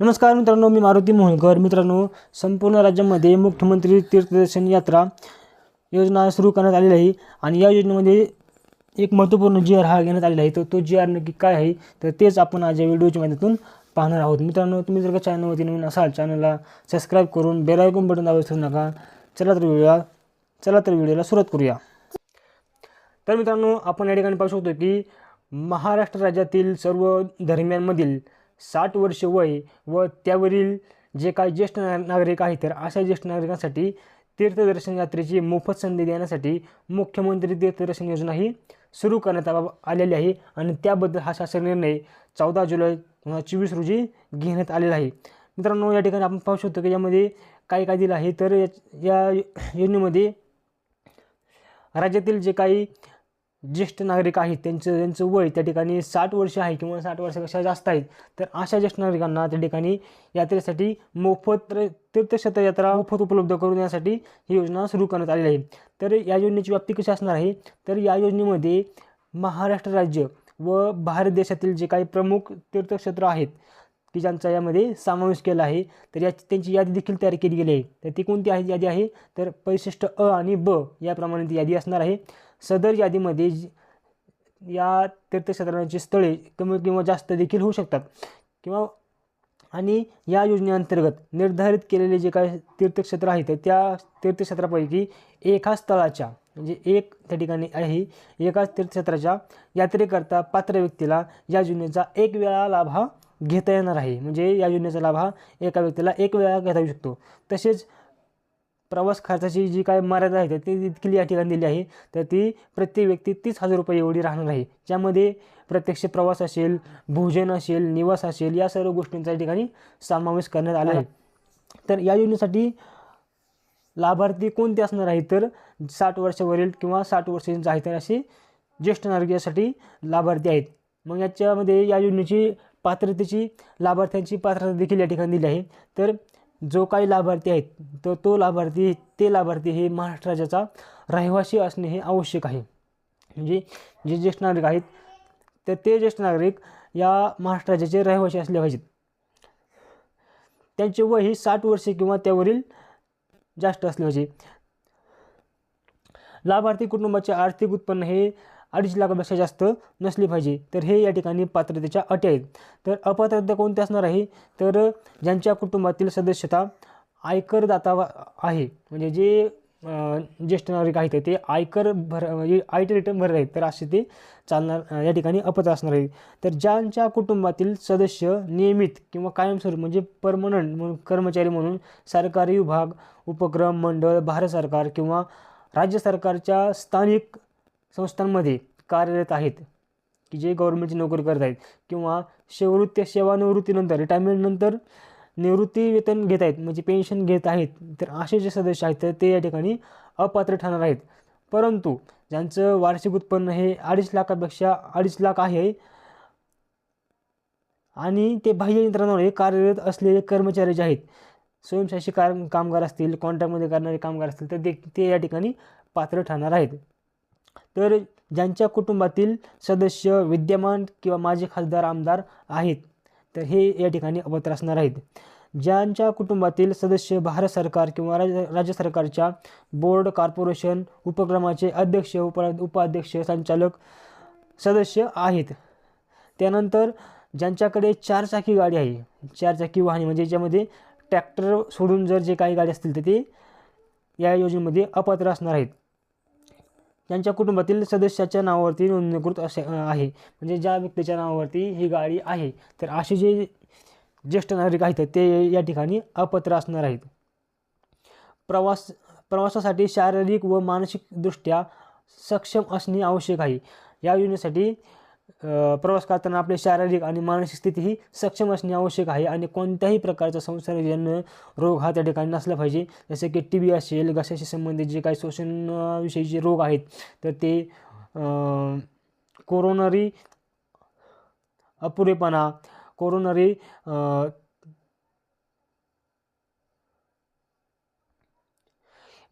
नमस्कार मित्रांनो मी मारुती मोहनकर. मित्रांनो संपूर्ण राज्यामध्ये मुख्यमंत्री तीर्थदर्शन यात्रा योजना सुरू करण्यात आलेली आहे आणि या योजनेमध्ये एक महत्त्वपूर्ण जी आर हा घेण्यात आलेला आहे. तर तो जी आर नक्की काय आहे? तर तेच आपण आज या व्हिडिओच्या माध्यमातून पाहणार आहोत. मित्रांनो तुम्ही जर का चॅनलवरती नवीन असाल चॅनलला सबस्क्राईब करून बेल आयकॉन बटन दाबायला विसरू नका. चला तर व्हिडिओला चला तर व्हिडिओला सुरुवात करूया. तर मित्रांनो आपण या ठिकाणी पाहू शकतो की महाराष्ट्र राज्यातील सर्व धर्मियांमधील साठ वर्ष वय व त्यावरील जे काही ज्येष्ठ नागरिक आहेत तर अशा ज्येष्ठ नागरिकांसाठी तीर्थदर्शन यात्रेची मोफत संधी देण्यासाठी मुख्यमंत्री तीर्थदर्शन योजना ही सुरू करण्यात आ- आलेली आहे आणि त्याबद्दल हा शासन निर्णय चौदा जुलै दोन हजार चोवीस रोजी घेण्यात आलेला आहे. मित्रांनो या ठिकाणी आपण पाहू शकतो की यामध्ये काय काय दिलं आहे तर या- या योजनेमध्ये राज्यातील जे काही ज्येष्ठ नागरिक आहेत त्यांचं त्यांचं वय त्या ठिकाणी साठ वर्ष आहे किंवा साठ वर्षापेक्षा जास्त आहेत तर अशा ज्येष्ठ नागरिकांना त्या ठिकाणी यात्रेसाठी मोफत र- तीर्थक्षेत्र यात्रा मोफत उपलब्ध करून देण्यासाठी ही योजना सुरू करण्यात आलेली आहे. तर या योजनेची व्याप्ती कशी असणार आहे? तर या योजनेमध्ये महाराष्ट्र राज्य व भारत देशातील जे काही प्रमुख तीर्थक्षेत्र आहेत की ज्यांचा यामध्ये समावेश केला आहे तर या त्यांची यादी देखील तयार केली गेली आहे. तर ती कोणती आहे यादी आहे तर परिशिष्ट अ आणि ब याप्रमाणे ती यादी असणार आहे. सदर यादीमध्ये जी- या तीर्थक्षेत्रांची स्थळे कमी किंवा जास्त देखील होऊ शकतात. किंवा आणि या योजनेअंतर्गत निर्धारित केलेले जे काही तीर्थक्षेत्र आहेत त्या तीर्थक्षेत्रापैकी एका स्थळाच्या म्हणजे एक त्या ठिकाणी आहे. एकाच तीर्थक्षेत्राच्या यात्रेकरता पात्र व्यक्तीला या योजनेचा एक वेळा लाभ हा घेता येणार आहे. म्हणजे या योजनेचा लाभ हा एका व्यक्तीला एक वेळा घेता येऊ शकतो. तसेच प्रवास खर्चाची जी काय मर्यादा आहे ती देखील या ठिकाणी दिली आहे. तर ती प्रत्येक व्यक्ती तीस हजार रुपये एवढी राहणार आहे. ज्यामध्ये प्रत्यक्ष प्रवास असेल भोजन असेल निवास असेल या सर्व गोष्टींचा या ठिकाणी समावेश करण्यात आला आहे. तर या योजनेसाठी लाभार्थी कोणते असणार आहेत तर साठ वर्षावरील किंवा साठ वर्षांचे आहेत तर असे ज्येष्ठ नागरिकासाठी लाभार्थी आहेत. मग याच्यामध्ये या योजनेची पात्रतेची लाभार्थ्यांची पात्रता देखील या ठिकाणी दिली आहे. तर जो काही लाभार्थी आहेत तर तो लाभार्थी ते लाभार्थी हे महाराष्ट्र राज्याचा रहिवासी असणे हे आवश्यक आहे. म्हणजे जे ज्येष्ठ नागरिक आहेत तर ते ज्येष्ठ नागरिक या महाराष्ट्र राज्याचे रहिवासी असले पाहिजेत. त्यांचे वय ही साठ वर्षे किंवा त्यावरील जास्त असले पाहिजे. लाभार्थी कुटुंबाचे आर्थिक उत्पन्न हे अडीच लाखापेक्षा जास्त नसली पाहिजे. तर हे या ठिकाणी पात्रतेच्या अटी आहेत. तर अपात्रता कोणती असणार आहे? तर ज्यांच्या कुटुंबातील सदस्यता आयकरदाता आहे. म्हणजे जे ज्येष्ठ नागरिक आहेत ते आयकर भर म्हणजे आय टी रिटर्न भरत आहेत. तर असे ते चालणार या ठिकाणी अपत्र असणार आहे. तर ज्यांच्या कुटुंबातील सदस्य नियमित किंवा कायमस्वरूप म्हणजे परमनंट म्हणून कर्मचारी म्हणून सरकारी विभाग उपक्रम मंडळ भारत सरकार किंवा राज्य सरकारच्या स्थानिक संस्थांमध्ये कार्यरत आहेत की जे गव्हर्नमेंटची नोकरी करत आहेत किंवा सेवृत्ती सेवानिवृत्तीनंतर रिटायरमेंटनंतर निवृत्ती वेतन घेत आहेत म्हणजे पेन्शन घेत आहेत तर असे जे सदस्य आहेत तर ते या ठिकाणी अपात्र ठरणार आहेत. परंतु ज्यांचं वार्षिक उत्पन्न हे अडीच लाखापेक्षा अडीच लाख आहे आणि ते बाह्य यंत्रणामुळे कार्यरत असलेले कर्मचारी जे आहेत स्वयंशासी कार कामगार असतील कॉन्ट्रॅक्टमध्ये करणारे कामगार असतील तर ते ते या ठिकाणी पात्र ठरणार आहेत. तर ज्यांच्या कुटुंबातील सदस्य विद्यमान किंवा माजी खासदार आमदार आहेत तर हे या ठिकाणी अपात्र असणार आहेत. ज्यांच्या कुटुंबातील सदस्य भारत सरकार किंवा राज्य राज्य सरकारच्या बोर्ड कॉर्पोरेशन उपक्रमाचे अध्यक्ष उप उपाध्यक्ष संचालक सदस्य आहेत. त्यानंतर ज्यांच्याकडे चारचाकी गाडी आहे चारचाकी वाहने म्हणजे ज्यामध्ये ट्रॅक्टर सोडून जर जे काही गाडी असतील तर ते या योजनेमध्ये अपात्र असणार आहेत. ज्यांच्या कुटुंबातील सदस्याच्या नावावरती नोंदणीकृत असे आहे. म्हणजे ज्या व्यक्तीच्या नावावरती ही गाडी आहे तर असे जे ज्येष्ठ नागरिक आहेत ते या ठिकाणी अपात्र असणार आहेत. प्रवास प्रवासासाठी शारीरिक व मानसिकदृष्ट्या सक्षम असणे आवश्यक आहे. या योजनेसाठी प्रवास करताना आपली शारीरिक आणि मानसिक स्थिती ही सक्षम असणे आवश्यक आहे आणि कोणत्याही प्रकारचा संसर्गजन्य रोग हा त्या ठिकाणी नसला पाहिजे. जसे की टी बी असेल घशाशी संबंधित जे काही श्वसनाविषयीचे रोग आहेत तर ते कोरोनरी अपुरेपणा कोरोनरी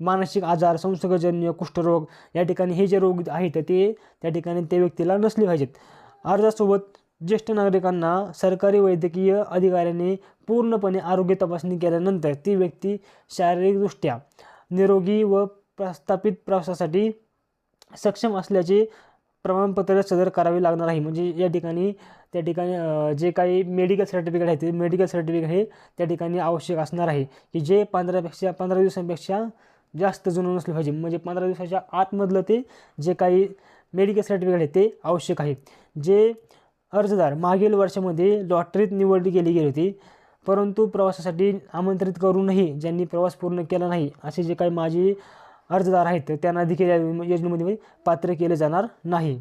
मानसिक आजार संसर्गजन्य कुष्ठरोग या ठिकाणी हे जे रोग आहेत ते त्या ठिकाणी त्या व्यक्तीला नसले पाहिजेत. अर्जासोबत ज्येष्ठ नागरिकांना सरकारी वैद्यकीय अधिकाऱ्याने पूर्णपणे आरोग्य तपासणी केल्यानंतर ती व्यक्ती शारीरिकदृष्ट्या निरोगी व प्रस्थापित प्रवासासाठी सक्षम असल्याचे प्रमाणपत्र सदर करावे लागणार आहे. म्हणजे या ठिकाणी त्या ठिकाणी जे काही मेडिकल सर्टिफिकेट आहे ते मेडिकल सर्टिफिकेट हे त्या ठिकाणी आवश्यक असणार आहे. की जे पंधरापेक्षा पंधरा दिवसांपेक्षा जास्त जुनं नसलं पाहिजे. म्हणजे पंधरा दिवसाच्या आतमधलं ते जे काही मेडिकल सर्टिफिकेट आहे ते आवश्यक आहे. जे अर्जदार मागील वर्षामध्ये लॉटरीत निवड केली गेली होती परंतु प्रवासासाठी आमंत्रित करूनही ज्यांनी प्रवास पूर्ण केला नाही असे जे काही माझी अर्जदार आहेत त्यांना देखील या योजनेमध्ये पात्र केले जाणार नाही.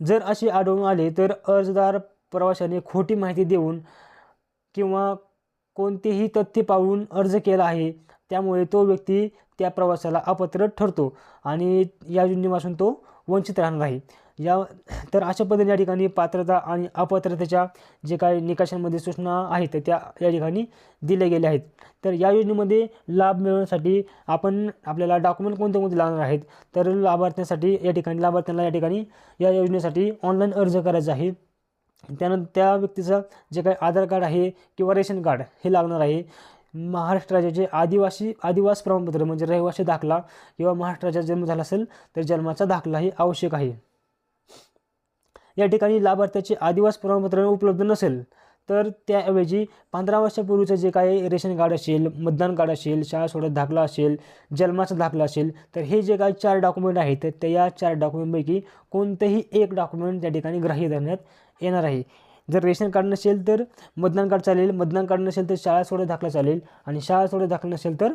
जर असे आढळून आले तर अर्जदार प्रवाशाने खोटी माहिती देऊन किंवा कोणतेही तथ्य पाहून अर्ज केला आहे त्यामुळे तो व्यक्ती त्या प्रवासाला अपात्र ठरतो आणि या योजनेपासून तो वंचित राहणार आहे. या तर अशा पद्धतीने या ठिकाणी पात्रता आणि अपात्रतेच्या जे काही निकषांमध्ये सूचना आहेत त्या या ठिकाणी दिल्या गेल्या आहेत. तर या योजनेमध्ये लाभ मिळवण्यासाठी आपण आपल्याला डॉक्युमेंट कोणते कोणते लागणार आहेत तर लाभार्थ्यांसाठी या ठिकाणी लाभार्थ्यांना या ठिकाणी या योजनेसाठी ऑनलाईन अर्ज करायचा आहे. त्यानंतर त्या व्यक्तीचं जे काही आधार कार्ड आहे किंवा रेशन कार्ड हे लागणार आहे. महाराष्ट्र राज्याचे आदिवासी आदिवास प्रमाणपत्र म्हणजे रहिवासी दाखला किंवा महाराष्ट्राचा जन्म झाला असेल तर जन्माचा दाखला हे आवश्यक आहे. या ठिकाणी लाभार्थ्याचे आदिवास प्रमाणपत्र उपलब्ध नसेल तर त्याऐवजी पंधरा वर्षापूर्वीचं जे काही रेशन कार्ड असेल मतदान कार्ड असेल शाळा सोडत दाखला असेल जन्माचा दाखला असेल तर हे जे काही चार डॉक्युमेंट आहेत तर त्या या चार डॉक्युमेंटपैकी कोणतंही एक डॉक्युमेंट त्या ठिकाणी ग्राह्य धरण्यात येणार आहे. जर रेशन कार्ड नसेल तर मतदान कार्ड चालेल मतदान कार्ड नसेल तर शाळा सोडत दाखला चालेल आणि शाळा सोडत दाखला नसेल तर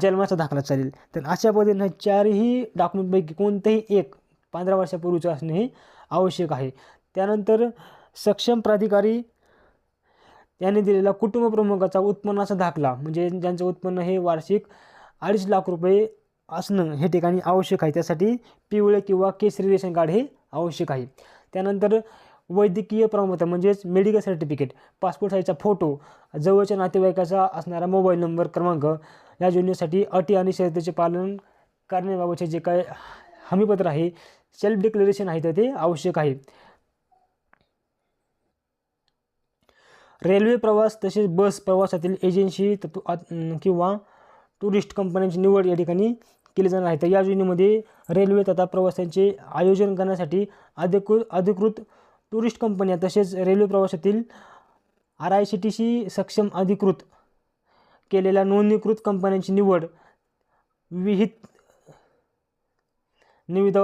जन्माचा दाखला चालेल. तर अशा पद्धतीनं चारही डॉक्युमेंटपैकी कोणतंही एक पंधरा वर्षापूर्वीचं असणे हे आवश्यक आहे. त्यानंतर सक्षम प्राधिकारी यांनी दिलेला कुटुंब प्रमुखाचा उत्पन्नाचा दाखला म्हणजे ज्यांचं उत्पन्न हे वार्षिक अडीच लाख रुपये असणं हे ठिकाणी आवश्यक आहे. त्यासाठी पिवळे किंवा केसरी रेशन कार्ड हे आवश्यक आहे. त्यानंतर वैद्यकीय प्रमाणपत्र म्हणजेच मेडिकल सर्टिफिकेट पासपोर्ट साईजचा फोटो जवळच्या नातेवाईकाचा असणारा मोबाईल नंबर क्रमांक या योजनेसाठी अटी आणि शर्तीचे पालन करण्याबाबतचे जे काय हमीपत्र आहे सेल्फ डिक्लेरेशन आहे तर ते आवश्यक आहे. रेल्वे प्रवास तसेच बस प्रवासातील एजन्सी तत्व किंवा टुरिस्ट कंपन्यांची निवड या ठिकाणी केली जाणार आहे. तर या योजनेमध्ये रेल्वे तथा प्रवासांचे आयोजन करण्यासाठी अधिकृत अधिकृत टुरिस्ट कंपन्या तसेच रेल्वे प्रवासातील I R C T C सक्षम अधिकृत केलेल्या नोंदणीकृत कंपन्यांची निवड विहित निविदा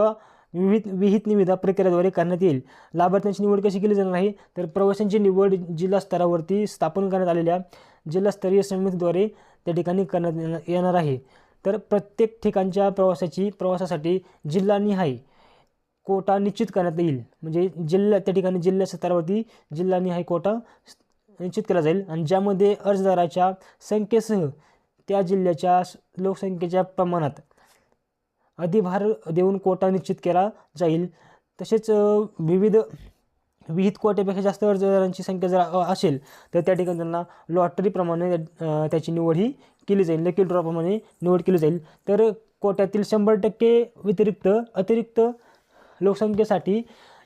विविध विहित निविदा प्रक्रियाद्वारे करण्यात येईल. लाभार्थ्यांची निवड कशी केली जाणार आहे? तर प्रवाशांची निवड जिल्हा स्तरावरती स्थापन करण्यात आलेल्या जिल्हास्तरीय समितीद्वारे त्या ठिकाणी करण्यात येणार आहे. तर प्रत्येक ठिकाणच्या प्रवासाची प्रवासासाठी जिल्हानिहाय कोटा निश्चित करण्यात येईल. म्हणजे जिल्हा त्या ठिकाणी जिल्हा स्तरावरती जिल्हानिहाय कोटा निश्चित केला जाईल. आणि ज्यामध्ये अर्जदाराच्या संख्येसह त्या जिल्ह्याच्या लोकसंख्येच्या प्रमाणात अधिभार देऊन कोटा निश्चित केला जाईल. तसेच विविध विहित कोट्यापेक्षा जास्त अर्जदारांची संख्या जर असेल तर त्या ठिकाणी त्यांना लॉटरीप्रमाणे त्याची निवड ही केली जाईल. लकी ड्रॉप्रमाणे निवड केली जाईल. तर कोट्यातील शंभर टक्के व्यतिरिक्त अतिरिक्त लोकसंख्येसाठी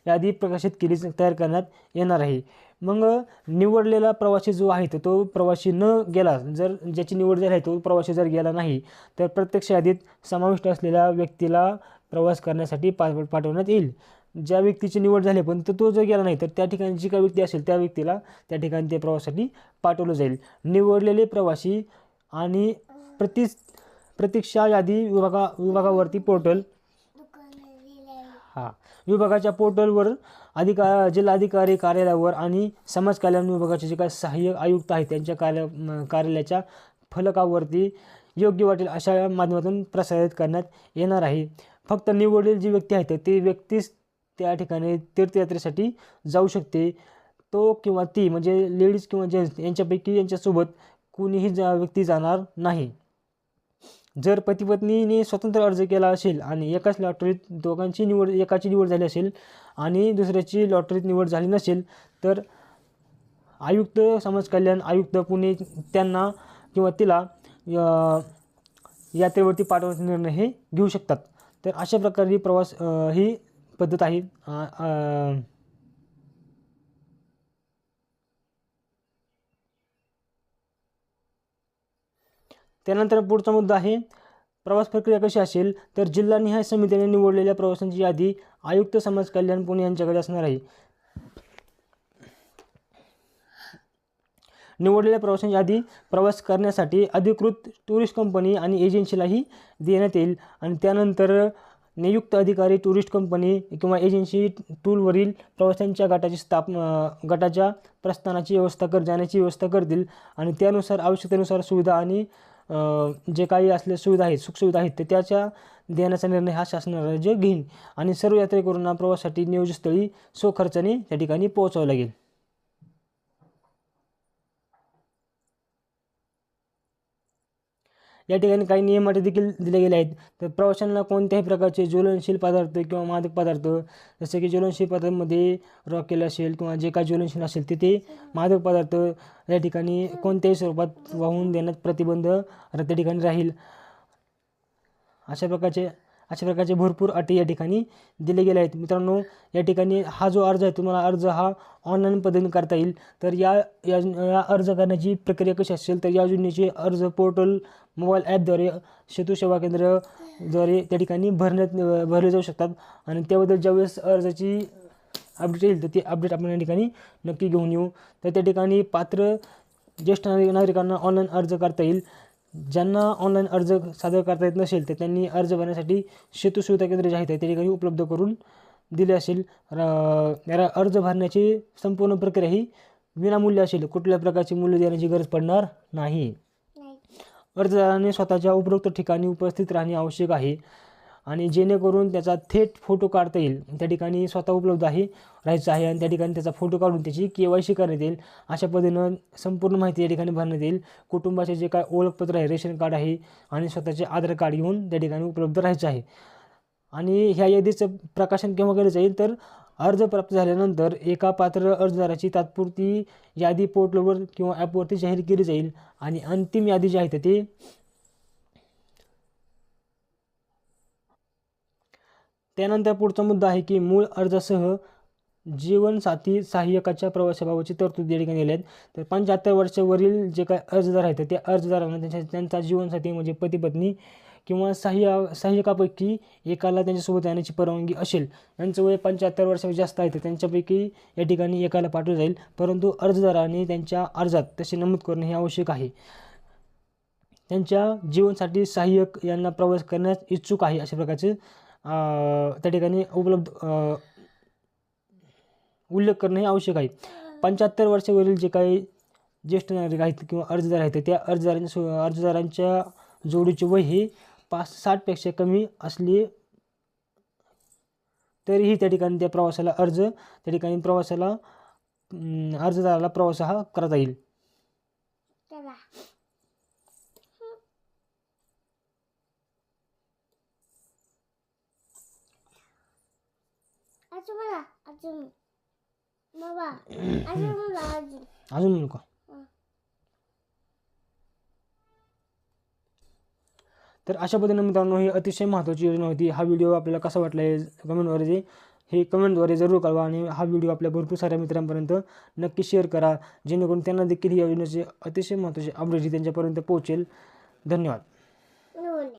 यादी प्रकाशित केली तयार करण्यात येणार आहे. मग निवडलेला प्रवासी जो आहे तर तो प्रवासी न गेला जर ज्याची निवड झाली आहे तो प्रवासी जर गेला नाही तर प्रत्यक्ष यादीत समाविष्ट असलेल्या व्यक्तीला प्रवास करण्यासाठी पा पाठवण्यात येईल. ज्या व्यक्तीची निवड झाली पण तर तो जर गेला नाही तर त्या ठिकाणी जी काही व्यक्ती असेल त्या व्यक्तीला त्या ठिकाणी ते प्रवासासाठी पाठवलं जाईल. निवडलेले प्रवासी आणि प्रति प्रतीक्षा यादी विभागा विभागावरती पोर्टल विभागाच्या पोर्टलवर अधिका जिल्हाधिकारी कार्यालयावर आणि समाज कल्याण विभागाचे जे काही सहाय्यक आयुक्त आहेत त्यांच्या कार्य कार्यालयाच्या फलकावरती योग्य वाटेल अशा माध्यमातून प्रसारित करण्यात येणार आहे. फक्त निवडलेली जी व्यक्ती आहे ती व्यक्तीच त्या ठिकाणी तीर्थयात्रेसाठी जाऊ शकते. तो किंवा ती म्हणजे लेडीज किंवा जेंट्स यांच्यापैकी यांच्यासोबत कुणीही जा व्यक्ती जाणार नाही. जर पतीपत्नीने स्वतंत्र अर्ज केला असेल आणि एकाच लॉटरीत दोघांची निवड एकाची निवड झाली असेल आणि दुसऱ्याची लॉटरीत निवड झाली नसेल तर आयुक्त समाज कल्याण आयुक्त पुणे त्यांना किंवा तिला यात्रेवरती पाठवण्याचा निर्णय हे घेऊ शकतात. तर अशा प्रकारे प्रवास ही पद्धत आहे. त्यानंतर पुढचा मुद्दा आहे प्रवास प्रक्रिया कशी असेल? तर जिल्हानिहाय समितीने निवडलेल्या प्रवाशांची यादी आयुक्त समाज कल्याण पुणे यांच्याकडे असणार आहे. निवडलेल्या प्रवाशांची यादी प्रवास करण्यासाठी अधिकृत टुरिस्ट कंपनी आणि एजन्सीलाही देण्यात येईल आणि त्यानंतर नियुक्त अधिकारी टुरिस्ट कंपनी किंवा एजन्सी टूलवरील प्रवाशांच्या गटाची स्थापना गटाच्या प्रस्थानाची व्यवस्था कर जाण्याची व्यवस्था करतील आणि त्यानुसार आवश्यकतेनुसार सुविधा आणि जे काही असले सुविधा आहेत सुखसुविधा आहेत ते त्याच्या देण्याचा निर्णय हा शासन राज्य घेईन. आणि सर्व यात्रेकरूंना प्रवासासाठी नियोजनस्थळी स्वखर्चाने त्या ठिकाणी पोहोचावं लागेल. या ठिकाणी काही नियम अटी देखील दिले गेले आहेत. तर प्रवाशांना कोणत्याही प्रकारचे ज्वलनशील पदार्थ किंवा मादक पदार्थ जसे की ज्वलनशील पदार्थांमध्ये रॉकेल असेल किंवा जे काही ज्वलनशील असेल तिथे मादक पदार्थ या ठिकाणी कोणत्याही स्वरूपात वाहून देण्यात प्रतिबंध त्या ठिकाणी राहील. अशा प्रकारचे अशा प्रकारचे भरपूर अटी या ठिकाणी दिले गेले आहेत. मित्रांनो या ठिकाणी हा जो अर्ज आहे तुम्हाला अर्ज हा ऑनलाईन पद्धतीने करता येईल. तर या या अर्ज करण्याची प्रक्रिया कशी असेल तर या योजनेचे अर्ज पोर्टल मोबाईल ॲपद्वारे सेतू सेवा केंद्रद्वारे त्या ठिकाणी भरण्यात भरले जाऊ शकतात. आणि त्याबद्दल ज्यावेळेस अर्जाची अपडेट येईल तर ती अपडेट आपण या ठिकाणी नक्की घेऊन येऊ. तर त्या ठिकाणी पात्र ज्येष्ठ नागरिकांना ऑनलाईन अर्ज करता येईल. ज्यांना ऑनलाईन अर्ज सादर करता येत नसेल तर त्यांनी अर्ज भरण्यासाठी सेतू सुविधा केंद्र जे आहे ते त्या ठिकाणी उपलब्ध करून दिले असेल. र- अर्ज भरण्याची संपूर्ण प्रक्रिया ही विनामूल्य असेल. कुठल्या प्रकारची मूल्य देण्याची गरज पडणार नाही. अर्जदाराने स्वतःच्या उपरोक्त ठिकाणी उपस्थित राहणे आवश्यक आहे. आणि जेणेकरून त्याचा थेट फोटो काढता येईल. त्या ठिकाणी स्वतः उपलब्ध आहे राहायचं आहे आणि त्या ठिकाणी त्याचा फोटो काढून त्याची के वाय सी करण्यात येईल. अशा पद्धतीनं संपूर्ण माहिती या ठिकाणी भरण्यात येईल. कुटुंबाचे जे काय ओळखपत्र आहे रेशन कार्ड आहे आणि स्वतःचे आधार कार्ड घेऊन त्या ठिकाणी उपलब्ध राहायचं आहे. आणि ह्या यादीचं प्रकाशन केव्हा केलं जाईल? तर अर्ज प्राप्त झाल्यानंतर एका पात्र अर्जदाराची तात्पुरती यादी पोर्टलवर किंवा ॲपवरती जाहीर केली जाईल. आणि अंतिम यादी जी आहे तर ती त्यानंतर पुढचा मुद्दा आहे की मूळ अर्जासह जीवनसाथी सहाय्यकाच्या प्रवासाबाबतची तरतूद या ठिकाणी दिल्या आहेत तर पंच्याहत्तर वर्षावरील जे काही अर्जदार आहेत त्या अर्जदारांना त्यांच्या त्यांचा जीवनसाथी म्हणजे पती पत्नी किंवा सहाय्य सहाय्यकापैकी एकाला त्यांच्यासोबत येण्याची परवानगी असेल. यांचं वय पंच्याहत्तर वर्षापेक्षा जास्त आहे तर त्यांच्यापैकी या ठिकाणी एकाला पाठवलं जाईल. परंतु अर्जदाराने त्यांच्या अर्जात तसे नमूद करणे हे आवश्यक आहे. त्यांच्या जीवनसाठी सहाय्यक यांना प्रवास करण्यास इच्छुक आहे अशा प्रकारचे त्या ठिकाणी उपलब्ध उल्लेख करणे हे आवश्यक आहे. पंच्याहत्तर वर्षावरील जे काही ज्येष्ठ नागरिक आहेत किंवा अर्जदार आहेत त्या अर्जदारांच्या अर्जदारांच्या जोडीचे वय हे पाच साठपेक्षा कमी असले तरीही त्या ठिकाणी त्या प्रवासाला अर्ज त्या ठिकाणी प्रवासाला अर्जदाराला प्रवास हा करता येईल. अजून मला अजून बाबा अजून मला अजून अजून म्हणू का तर अशा पद्धतीने मित्रांनो ही अतिशय महत्त्वाची योजना होती. हा व्हिडिओ आपल्याला कसा वाटला आहे कमेंटद्वारे हे कमेंटद्वारे जरूर कळवा आणि हा व्हिडिओ आपल्या भरपूर साऱ्या मित्रांपर्यंत नक्की शेअर करा जेणेकरून त्यांना देखील ही योजनेचे अतिशय महत्त्वाचे अपडेट ही त्यांच्यापर्यंत पोहोचेल. धन्यवाद.